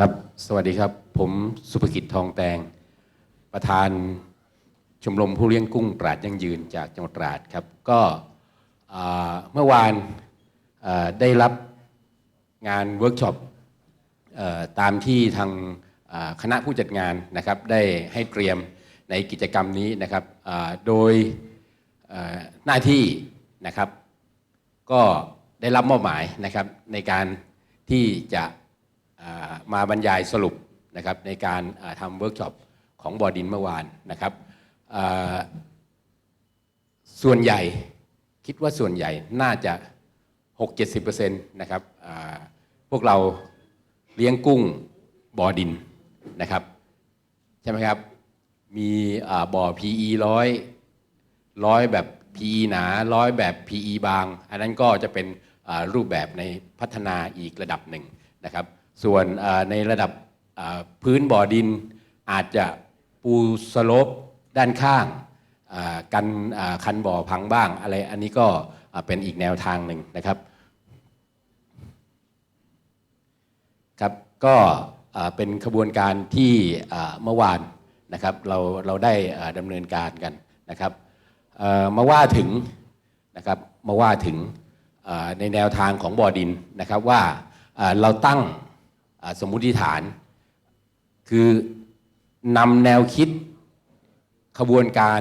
ครับ สวัสดีครับ ผมสุภกิจทองแตง ประธานชมรมผู้เลี้ยงกุ้งตราดยั่งยืนจากจังหวัดตราดครับ ก็เมื่อวานได้รับงานเวิร์กช็อปตามที่ทางคณะผู้จัดงานนะครับ ได้ให้เตรียมในกิจกรรมนี้นะครับโดยหน้าที่นะครับ ก็ได้รับมอบหมายนะครับในการที่จะ มาบรรยายสรุปนะครับในการทำเวิร์กช็อปของบอดินเมื่อวานนะครับส่วนใหญ่คิดว่าส่วนใหญ่น่าจะ 6-70%นะครับพวกเราเลี้ยงกุ้งบอดินนะครับ ใช่ไหมครับ มีอ่าบ่อ PE ร้อยร้อยแบบ PE หนาร้อยแบบ PE บาง อันนั้นก็จะเป็นรูปแบบในพัฒนาอีกระดับหนึ่งนะครับ ส่วนในระดับพื้นบ่อดินอาจจะปูสโลปด้านข้างกันคันบ่อพังบ้างอะไรอันนี้ก็เป็นอีกแนวทางหนึ่งนะครับครับก็เป็นขบวนการที่เมื่อวานนะครับเราเราได้ดำเนินการกันนะครับมาว่าถึงนะครับมาว่าถึงในแนวทางของบ่อดินนะครับว่าเราตั้ง สมมุติฐาน คือนำแนวคิดขบวนการ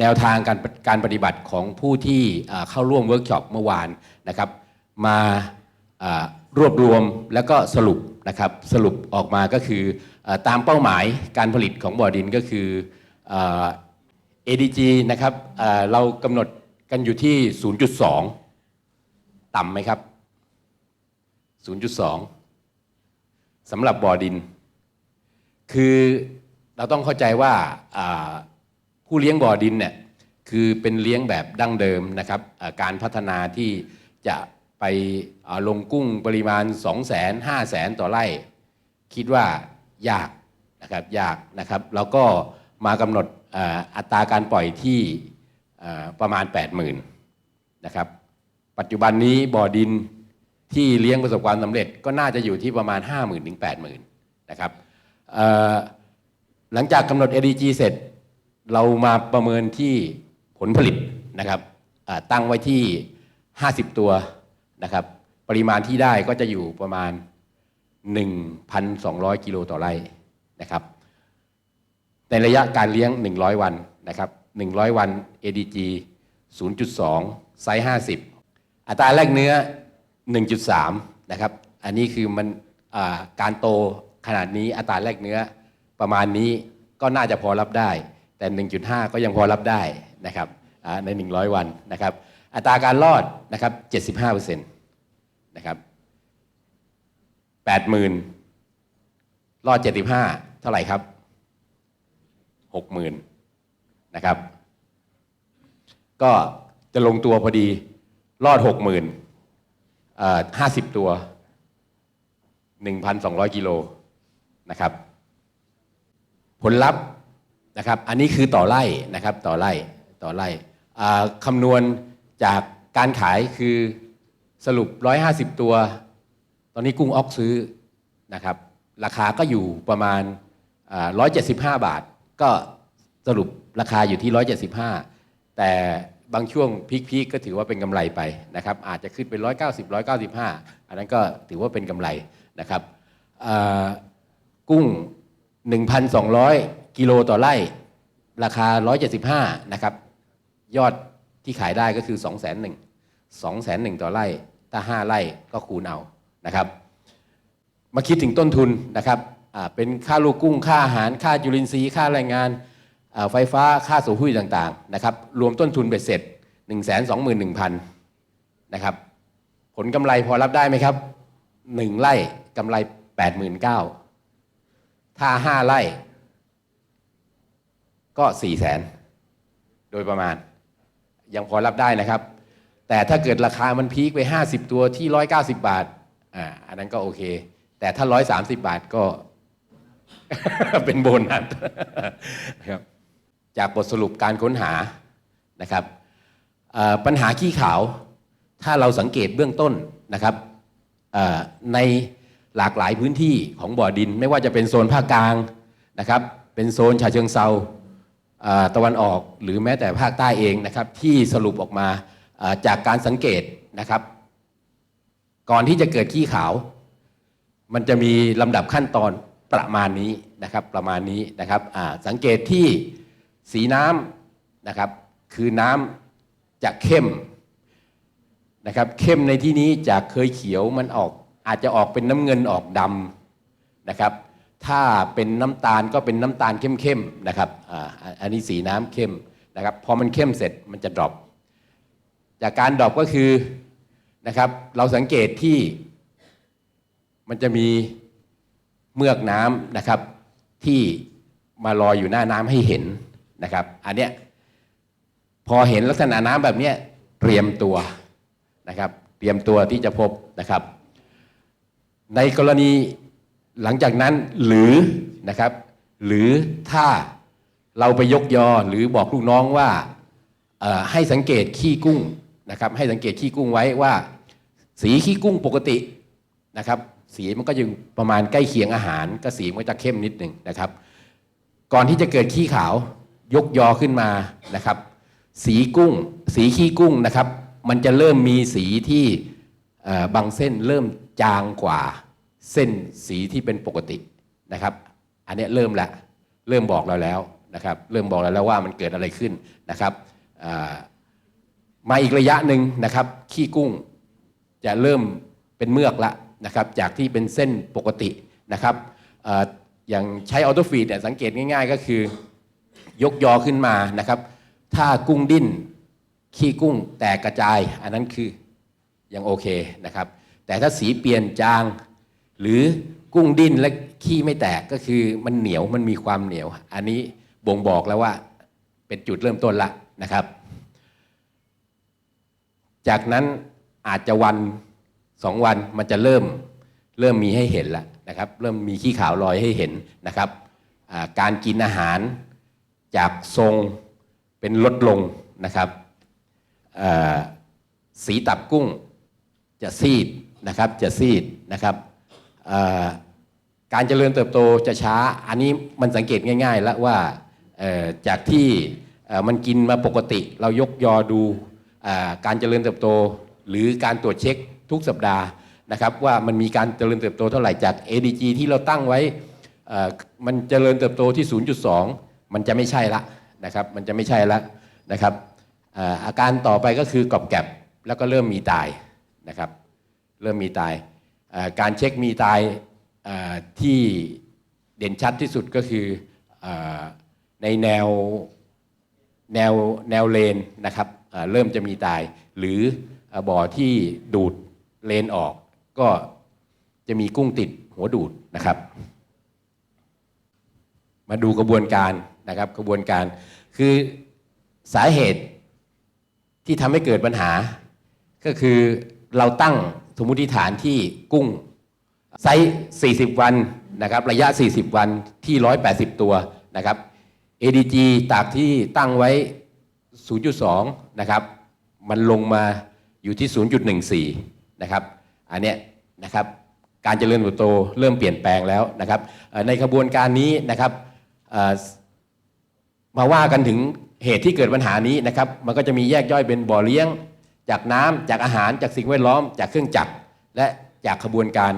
แนวทางการการปฏิบัติของผู้ที่เข้าร่วมเวิร์กช็อปเมื่อวานนะครับ มารวบรวมแล้วก็สรุปนะครับสรุปออกมาก็คืออตามเป้าหมายการผลิตของบ่อดินก็คืออ ADG นะครับเรากำหนดกันอยู่ที่ 0.2 ต่ำไหมครับ 0.2 สำหรับบ่อดิน คือเราต้องเข้าใจว่าผู้เลี้ยงบ่อดินเนี่ยคือเป็นเลี้ยงแบบดั้งเดิมนะครับการพัฒนาที่จะไปลงกุ้งปริมาณ 2 0 0 0 0 0 5 0 0 0 0ต่อไร่ คิดว่ายากนะครับยากนะครับแล้วก็มากำหนดอ,อัตราการปล่อยที่ประมาณ 80,000นะครับปัจจุบันนี้บ่อดิน ที่เลี้ยงประสบความสำเร็จก็น่าจะอยู่ที่ประมาณ 50,000ถึง80,000นนะครับหลังจากกำหนด ADG เสร็จ เรามาประเมินที่ผลผลิตนะครับตั้งไว้ที่ 50 ตัวนะครับปริมาณที่ได้ก็จะอยู่ประมาณ 1,200 กิโลต่อไร่นะครับในระยะการเลี้ยง 100 วันนะครับ100 วัน ADG 0.2 ไซส์ 50 อัตราแลกเนื้อ 1.3 นะครับ อันนี้คือมันการโตขนาดนี้อัตราแลกเนื้อประมาณนี้ก็น่าจะพอรับได้ แต่ 1.5 ก็ยังพอรับได้นะครับใน 100 วันนะครับ อัตราการรอดนะครับ 75%นะครับ80,000 รอด 75 เท่าไหร่ครับ 60,000 นะครับ ก็จะลงตัวพอดีรอด 60,000 เอ่อ50ตัว1,200กิโลนะครับ ผลลัพธ์นะครับ อันนี้คือต่อไร่นะครับ ต่อไร่ต่อไร่คำนวณจากการขายคือสรุป 150 ตัว ตอนนี้กุ้งออกซื้อนะครับ ราคาก็อยู่ประมาณ 175 บาท ก็สรุปราคาอยู่ที่ 175 แต่ บางช่วงพีคๆก็ถือว่าเป็นกำไรไปนะครับอาจจะขึ้นเป็น190 195 อันนั้นก็ถือว่าเป็นกำไรนะครับอ่ากุ้ง 1,200 กิโลต่อไร่ ราคา 175 นะครับ ยอดที่ขายได้ก็คือ2 1 0 0 0 2 1 0 0 0 ต่อไร่ ถ้า 5 ไร่ก็คูณเอานะครับ มาคิดถึงต้นทุนนะครับเป็นค่าลูกกุ้ง ค่าอาหาร ค่าจุลินทรีย์ ค่าแรงงาน ไฟฟ้าค่าสูหุ้ยต่างๆนะครับรวมต้นทุนเบ็ดเสร็จ 1 2 1 0 0 0นะครับผลกำไรพอรับได้ไหมครับ 1ไร่กำไร 89,000ถ้า 5 ไร่ ก็ 4 0 0 0 0 0โดยประมาณ ยังพอรับได้นะครับ แต่ถ้าเกิดราคามันพีคไป 50 ตัวที่ 190 บาทอ่าอันนั้นก็โอเค แต่ถ้า 130 บาทก็ เป็นโบนัสนะครับ จากบทสรุปการค้นหานะครับปัญหาขี้ขาว ถ้าเราสังเกตเบื้องต้นนะครับในหลากหลายพื้นที่ของบ่อดิน ไม่ว่าจะเป็นโซนภาคกลางนะครับ เป็นโซนฉะเชิงเซาตะวันออกหรือแม้แต่ภาคใต้เองนะครับ ที่สรุปออกมาจากการสังเกตนะครับ ก่อนที่จะเกิดขี้ขาว มันจะมีลำดับขั้นตอนประมาณนี้นะครับประมาณนี้นะครับสังเกตที่ สีน้ำนะครับ คือน้ำจะเข้มนะครับ เข้มในที่นี้จากเคยเขียวมันออกอาจจะออกเป็นน้ำเงินออกดำนะครับ ถ้าเป็นน้ำตาลก็เป็นน้ำตาลเข้มๆนะครับออันนี้สีน้ำเข้มนะครับพอมันเข้มเสร็จมันจะดรอปจากการดรอปก็คือนะครับเราสังเกตที่มันจะมีเมือกน้ำนะครับที่มาลอยอยู่หน้าน้ำให้เห็น นะครับ อันเนี้ยพอเห็นลักษณะน้ำแบบเนี้ยเตรียมตัวนะครับเตรียมตัวที่จะพบนะครับ ในกรณีหลังจากนั้นหรือนะครับ หรือถ้าเราไปยกยอหรือบอกลูกน้องว่าให้สังเกตขี้กุ้งนะครับ ให้สังเกตขี้กุ้งไว้ว่า สีขี้กุ้งปกตินะครับ สีมันก็ยังประมาณใกล้เคียงอาหาร ก็สีมันจะเข้มนิดหนึ่งนะครับ ก่อนที่จะเกิดขี้ขาว ยกยอขึ้นมานะครับ สีกุ้ง สีขี้กุ้งนะครับ มันจะเริ่มมีสีที่บางเส้นเริ่มจางกว่าเส้นสีที่เป็นปกตินะครับ อันนี้เริ่มละเริ่มบอกเราแล้วนะครับ เริ่มบอกเราแล้วว่ามันเกิดอะไรขึ้นนะครับมาอีกระยะหนึ่งนะครับ ขี้กุ้งจะเริ่มเป็นเมือกละนะครับ จากที่เป็นเส้นปกตินะครับเอ่ออย่างใช้ออโตฟีดเนี่ยสังเกตง่าย ๆ ก็คือ ยกยอขึ้นมานะครับ ถ้ากุ้งดิ้น ขี้กุ้งแตกกระจาย อันนั้นคือยังโอเคนะครับ แต่ถ้าสีเปลี่ยนจาง หรือกุ้งดิ้นและขี้ไม่แตกก็คือมันเหนียวมันมีความเหนียว อันนี้บ่งบอกแล้วว่าเป็นจุดเริ่มต้นละนะครับ จากนั้นอาจจะวันสองวันมันจะเริ่มเริ่มมีให้เห็นแล้วนะครับ เริ่มมีขี้ขาวลอยให้เห็นนะครับ การกินอาหาร จากทรงเป็นลดลงนะครับสีตับกุ้งจะซีดนะครับจะซีดนะครับการเจริญเติบโตจะช้า อันนี้มันสังเกตง่ายๆ แล้วว่าจากที่มันกินมาปกติ เรายกยอดูอการเจริญเติบโต หรือการตรวจเช็คทุกสัปดาห์นะครับ ว่ามันมีการเจริญเติบโตเท่าไหร่จาก ADG ที่เราตั้งไว้มันเจริญเติบโตที่ 0.2 มันจะไม่ใช่ละนะครับ มันจะไม่ใช่ละนะครับอาการต่อไปก็คือกรอบแกรบแล้วก็เริ่มมีตายนะครับ เริ่มมีตาย การเช็คมีตายที่เด่นชัดที่สุดก็คืออในแนวแนวแนวเลนนะครับเริ่มจะมีตาย หรืออบ่อที่ดูดเลนออก ก็จะมีกุ้งติดหัวดูดนะครับ มาดูกระบวนการ นะครับกระบวนการ คือสาเหตุที่ทำให้เกิดปัญหา ก็คือเราตั้งสมมติฐานที่กุ้งไซส์ 40 วันนะครับระยะ 40 วันที่ 180 ตัวนะครับ ADG ตากที่ตั้งไว้ 0.2 นะครับ มันลงมาอยู่ที่ 0.14 นะครับ อันเนี้ยนะครับ การเจริญเติบโตเริ่มเปลี่ยนแปลงแล้วนะครับ ในกระบวนการนี้นะครับ มาว่ากันถึงเหตุที่เกิดปัญหานี้นะครับ มันก็จะมีแยกย่อยเป็นบ่อเลี้ยง จากน้ำจากอาหารจากสิ่งแวดล้อม จากเครื่องจักรและจากขบวนการ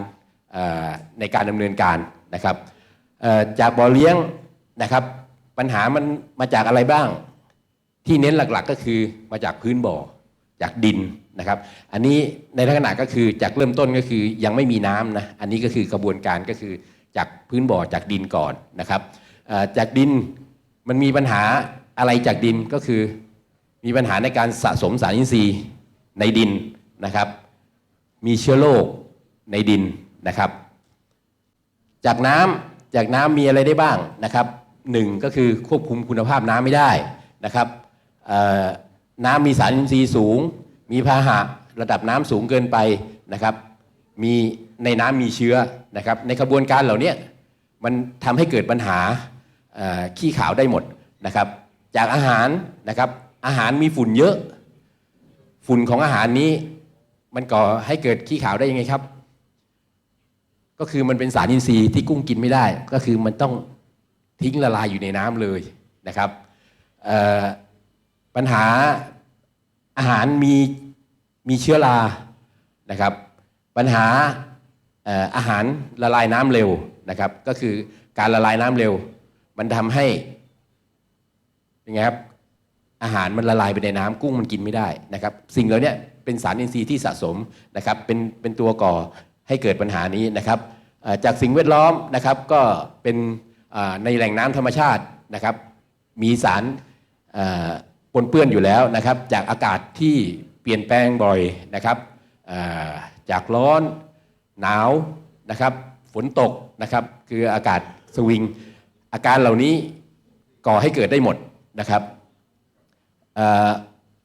ในการดำเนินการนะครับจากบ่อเลี้ยงนะครับ ปัญหามันมาจากอะไรบ้าง ที่เน้นหลักๆก็คือมาจากพื้นบ่อจากดินนะครับ อันนี้ในลักษณะก็คือจากเริ่มต้นก็คือยังไม่มีน้ำนะอันนี้ก็คือกระบวนการก็คือจากพื้นบ่อจากดินก่อนนะครับจากดิน มันมีปัญหาอะไรจากดินก็คือ มีปัญหาในการสะสมสารอินทรีย์ในดินนะครับ มีเชื้อโรคในดินนะครับ จากน้ำจากน้ำมีอะไรได้บ้างนะครับหนึ่งก็คือควบคุมคุณภาพน้ำไม่ได้นะครับน้ำมีสารอินทรีย์สูง มีพาหะระดับน้ำสูงเกินไปนะครับ มีในน้ำมีเชื้อนะครับ ในกระบวนการเหล่านี้มันทำให้เกิดปัญหา ขี้ขาวได้หมดนะครับ จากอาหารนะครับอาหารมีฝุ่นเยอะ ฝุ่นของอาหารนี้มันก่อให้เกิดขี้ขาวได้ยังไงครับ ก็คือมันเป็นสารอินทรีย์ที่กุ้งกินไม่ได้ ก็คือมันต้องทิ้งละลายอยู่ในน้ำเลยนะครับปัญหาอาหารมีมีเชื้อรานะครับ ปัญหาเอ่ออาหารละลายน้ำเร็วนะครับ ก็คือการละลายน้ำเร็ว มันทำให้เป็นไงครับอาหารมันละลายไปในน้ำกุ้งมันกินไม่ได้นะครับ สิ่งเหล่านี้เป็นสารอินทรีย์ที่สะสมนะครับเป็นเป็นตัวก่อให้เกิดปัญหานี้นะครับจากสิ่งแวดล้อมนะครับก็เป็นในแหล่งน้ำธรรมชาตินะครับ มีสารปนเปื้อนอยู่แล้วนะครับ จากอากาศที่เปลี่ยนแปลงบ่อยนะครับจากร้อนหนาวนะครับ ฝนตกนะครับ คืออากาศสวิง อาการเหล่านี้ก่อให้เกิดได้หมดนะครับ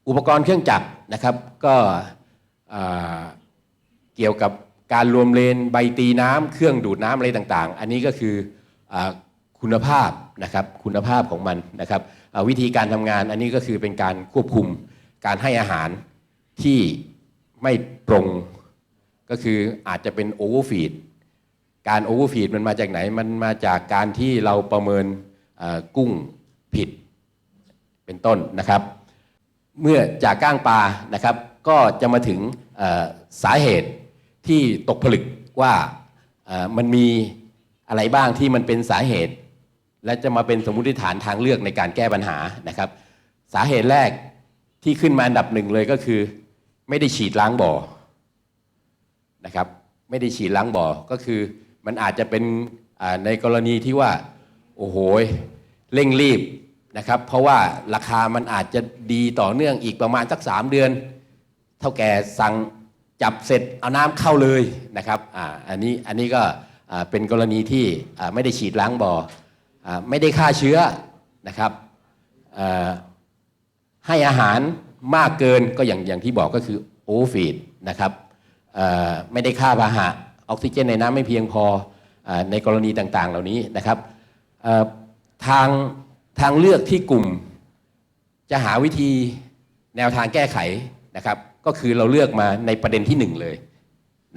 อุปกรณ์เครื่องจักรนะครับก็เกี่ยวกับการรวมเลนใบตีน้ำเครื่องดูดน้ำอะไรต่างๆ อันนี้ก็คืออคุณภาพนะครับคุณภาพของมันนะครับวิธีการทำงานอันนี้ก็คือเป็นการควบคุมการให้อาหารที่ไม่ตรงก็คืออาจจะเป็นโอเวอร์ฟีด การโอเวอร์ฟีดมันมาจากไหน มันมาจากการที่เราประเมินกุ้งผิดเป็นต้นนะครับ เมื่อจากก้างปลานะครับก็จะมาถึงสาเหตุที่ตกผลึกว่ามันมีอะไรบ้างที่มันเป็นสาเหตุ และจะมาเป็นสมมติฐานทางเลือกในการแก้ปัญหานะครับ สาเหตุแรกที่ขึ้นมาอันดับหนึ่งเลยก็คือ ไม่ได้ฉีดล้างบ่อนะครับ ไม่ได้ฉีดล้างบ่อก็คือ มันอาจจะเป็นในกรณีที่ว่า โอ้โหเร่งรีบนะครับ เพราะว่าราคามันอาจจะดีต่อเนื่องอีกประมาณสักสามเดือน เท่าแก่สั่งจับเสร็จเอาน้ำเข้าเลยนะครับออันนี้อันนี้ก็เป็นกรณีที่ไม่ได้ฉีดล้างบ่ออไม่ได้ฆ่าเชื้อนะครับให้อาหารมากเกินก็อย่างอย่างที่บอกก็คือโอฟีดนะครับไม่ได้ค่าพาหะ ออกซิเจนในน้ำไม่เพียงพออในกรณีต่างๆ เหล่านี้นะครับทางทางเลือกที่กลุ่มจะหาวิธีแนวทางแก้ไขนะครับก็คือเราเลือกมาในประเด็นที่หนึ่งเลย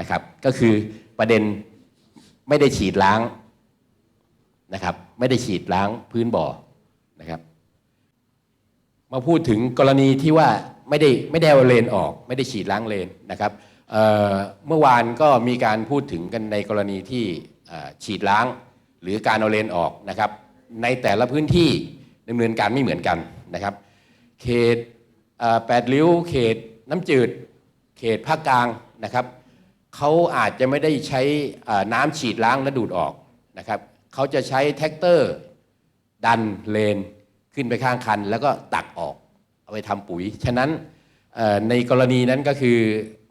นะครับก็คือประเด็นไม่ได้ฉีดล้างนะครับไม่ได้ฉีดล้างพื้นบ่อนะครับมาพูดถึงกรณีที่ว่าไม่ได้ไม่ได้เอาเลนออก ไม่ได้ฉีดล้างเลนนะครับ เมื่อวานก็มีการพูดถึงกันในกรณีที่ฉีดล้าง หรือการเอาเลนออกนะครับ ในแต่ละพื้นที่ดำเนินการไม่เหมือนกันนะครับ เขตแปดริ้ว เขตน้ำจืด เขตภาคกลางนะครับเขาอาจจะไม่ได้ใช้น้ำฉีดล้างและดูดออกนะครับเขาจะใช้แท็กเตอร์ ดันเลนขึ้นไปข้างคัน แล้วก็ตักออก เอาไปทำปุ๋ย ฉะนั้นในกรณีนั้นก็คือ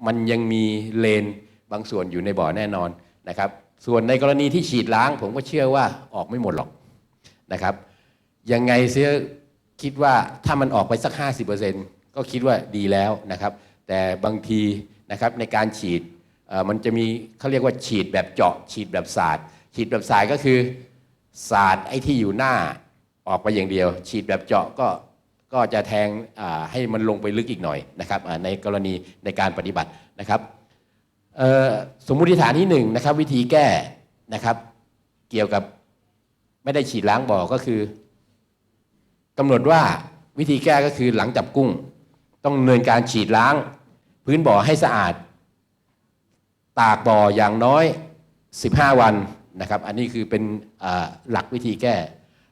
มันยังมีเลนบางส่วนอยู่ในบ่อแน่นอนนะครับ ส่วนในกรณีที่ฉีดล้าง ผมก็เชื่อว่าออกไม่หมดหรอกนะครับ ยังไงเสียคิดว่าถ้ามันออกไปสัก 50%ก็คิดว่าดีแล้วนะครับ แต่บางทีนะครับในการฉีดมันจะมีเขาเรียกว่าฉีดแบบเจาะ ฉีดแบบสาดฉีดแบบสาดก็คือสาดไอ้ที่อยู่หน้าออกไปอย่างเดียว ฉีดแบบเจาะก็ ก็จะแทงให้มันลงไปลึกอีกหน่อยนะครับในกรณีในการปฏิบัตินะครับสมมุติฐานที่หนึ่งนะครับวิธีแก้นะครับ เกี่ยวกับไม่ได้ฉีดล้างบ่อก็คือกำหนดว่าวิธีแก้ก็คือหลังจับกุ้ง ต้องดำเนินการฉีดล้าง พื้นบ่อให้สะอาด ตากบ่ออย่างน้อย 15 วันนะครับ อันนี้คือเป็นหลักวิธีแก้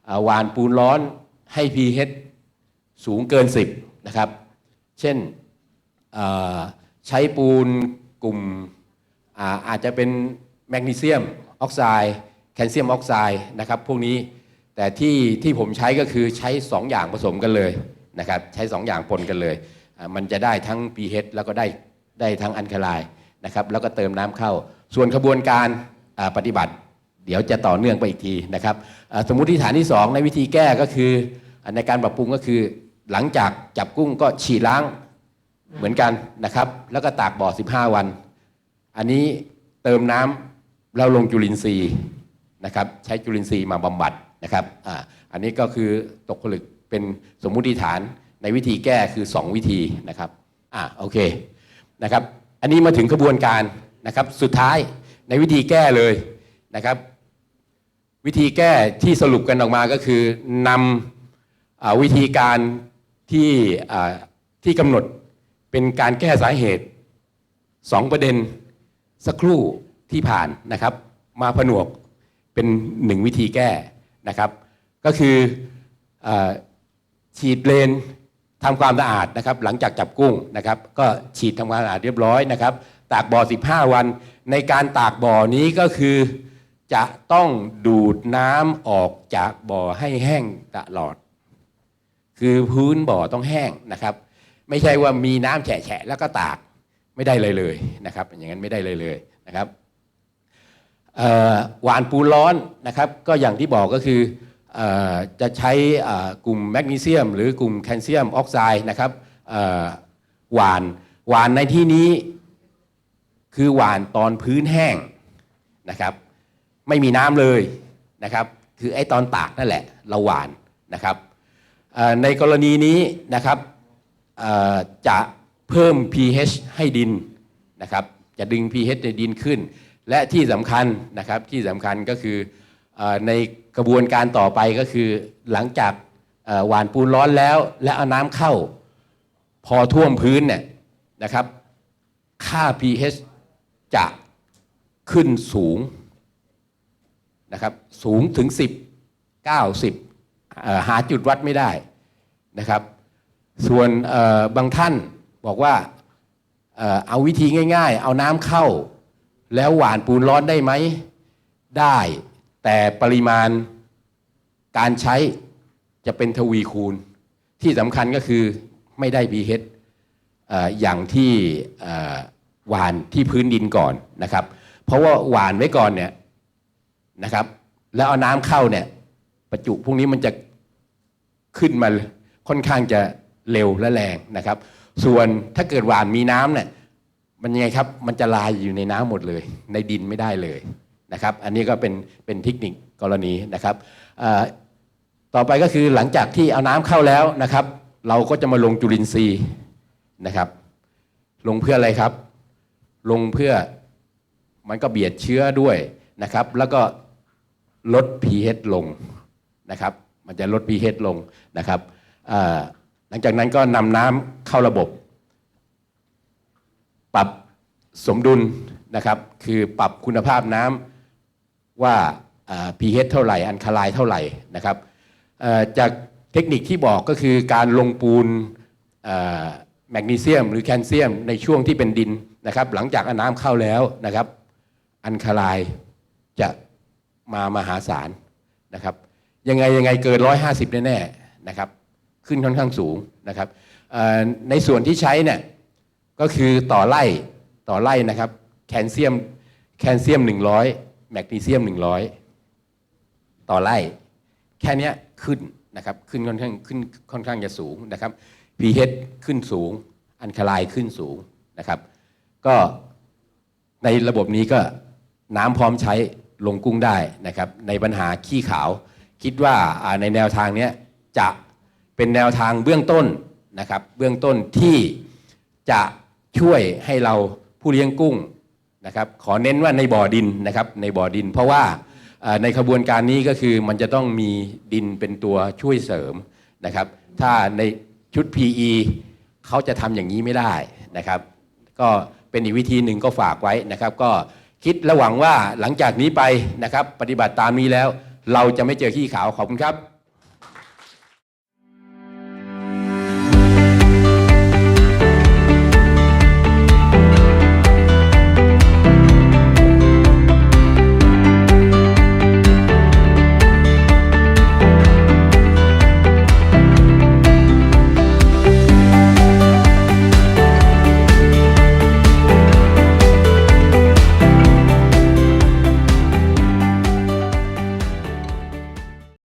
อ่วานปูนร้อนให้ pH สูงเกิน 10 นะครับ เช่นใช้ปูนกลุ่มอาอาจจะเป็นแมกนีเซียมออกไซด์แคลเซียมออกไซด์นะครับพวกนี้แต่ที่ที่ผมใช้ก็คือใช้ 2 อย่างผสมกันเลยนะครับใช้ 2 อย่างปนกันเลย มันจะได้ทั้ง pH แล้วก็ได้ได้ทั้งอันคลายนะครับแล้วก็เติมน้ำเข้า ส่วนขบวนการปฏิบัติ เดี๋ยวจะต่อเนื่องไปอีกทีนะครับสมมุติฐานที่ 2 ในวิธีแก้ก็คือในการปรับปรุงก็คือ หลังจากจับกุ้งก็ฉีดล้างเหมือนกันนะครับ แล้วก็ตากบ่อ 15 วัน อันนี้เติมน้ำแล้วลงจุลินทรีย์นะครับใช้จุลินทรีย์มาบำบัดนะครับออันนี้ก็คือตกผลึกเป็นสมมุติฐานในวิธีแก้คือ 2 วิธีนะครับอ่าโอเคนะครับอันนี้มาถึงกระบวนการนะครับสุดท้ายในวิธีแก้เลยนะครับวิธีแก้ที่สรุปกันออกมาก็คือนำอวิธีการ ที่ที่กำหนดเป็นการแก้สาเหตุสองประเด็นสักครู่ที่ผ่านนะครับ มาผนวกเป็นหนึ่งวิธีแก้นะครับ ก็คืออฉีดเลนทำความสะอาดนะครับ หลังจากจับกุ้งนะครับ ก็ฉีดทำความสะอาดเรียบร้อยนะครับ ตากบ่อ 15 วัน ในการตากบ่อนี้ก็คือจะต้องดูดน้ำออกจากบ่อให้แห้งตลอด คือพื้นบ่อต้องแห้งนะครับ ไม่ใช่ว่ามีน้ำแฉะแล้วก็ตากไม่ได้เลยเลยนะครับ อย่างนั้นไม่ได้เลยเลยนะครับหวานปูร้อนนะครับ ก็อย่างที่บอกก็คืออจะใช้กลุ่มแมกนีเซียม หรือกลุ่มแคลเซียมออกไซด์นะครับหวานหวานในที่นี้คือหวานตอนพื้นแห้งนะครับ ไม่มีน้ำเลยนะครับ คือไอ้ตอนตากนั่นแหละ เราหวานนะครับ ในกรณีนี้นะครับจะเพิ่ม pH ให้ดินนะครับจะดึง pH ในดินขึ้น และที่สำคัญนะครับที่สำคัญก็คือในกระบวนการต่อไปก็คือหลังจากเอ่อหวานปูนร้อนแล้ว และเอาน้ำเข้า พอท่วมพื้นเนี่ยนะครับค่า pH จะขึ้นสูงนะครับสูงถึง 10 90 หาจุดวัดไม่ได้นะครับ ส่วนบางท่านบอกว่าเอาวิธีง่าย ๆ เอาน้ำเข้า แล้วหวานปูนร้อนได้ไหม ได้แต่ปริมาณการใช้จะเป็นทวีคูณ ที่สำคัญก็คือไม่ได้ pH ออย่างที่หวานที่พื้นดินก่อนนะครับ เพราะว่าหวานไว้ก่อนเนี่ยนะครับ แล้วเอาน้ำเข้าเนี่ยประจุพวกนี้มันจะ ขึ้นมาค่อนข้างจะเร็วและแรงนะครับ ส่วนถ้าเกิดหวานมีน้ำเนี่ยมันยังไงครับมันจะลายอยู่ในน้ำหมดเลย ในดินไม่ได้เลยนะครับ อันนี้ก็เป็นเป็นเทคนิคกรณีนะครับต่อไปก็คือหลังจากที่เอาน้ำเข้าแล้วนะครับ เราก็จะมาลงจุลินทรีย์นะครับ ลงเพื่ออะไรครับ ลงเพื่อมันก็เบียดเชื้อด้วยนะครับ แล้วก็ลด pH ลงนะครับ มันจะลด pH ลงนะครับหลังจากนั้นก็นำน้ำเข้าระบบ ปรับสมดุลนะครับ คือปรับคุณภาพน้ำว่า pH เท่าไหร่อันคาไลน์เท่าไหร่นะครับจากเทคนิคที่บอกก็คือการลงปูนแมกนีเซียม หรือแคลเซียม ในช่วงที่เป็นดินนะครับ หลังจากอน้ำเข้าแล้วนะครับ อันคาไลน์จะมามหาศาลนะครับ ยังไงยังไงเกิน 150 แน่ๆนะครับ ขึ้นค่อนข้างสูงนะครับในส่วนที่ใช้เนี่ยก็คือต่อไล่ต่อไล่นะครับ แคลเซียมแคลเซียม 100 แมกนีเซียม 100 ต่อไล่แค่นี้ขึ้นนะครับขึ้นค่อนข้างขึ้นค่อนข้างจะสูงนะครับ pH ขึ้นสูง อันคาลน์ขึ้นสูงนะครับ ก็ในระบบนี้ก็น้ำพร้อมใช้ลงกุ้งได้นะครับ ในปัญหาขี้ขาว คิดว่าในแนวทางนี้จะเป็นแนวทางเบื้องต้นนะครับ เบื้องต้นที่จะช่วยให้เราผู้เลี้ยงกุ้งนะครับขอเน้นว่าในบ่อดินนะครับในบ่อดิน เพราะว่าอ่าในขบวนการนี้ก็คือมันจะต้องมีดินเป็นตัวช่วยเสริมนะครับ ถ้าในชุด PE เขาจะทำอย่างนี้ไม่ได้นะครับ ก็เป็นอีกวิธีหนึ่งก็ฝากไว้นะครับ ก็คิดและหวังว่าหลังจากนี้ไปนะครับ ปฏิบัติตามนี้แล้ว เราจะไม่เจอขี้ขาวขอบคุณครับ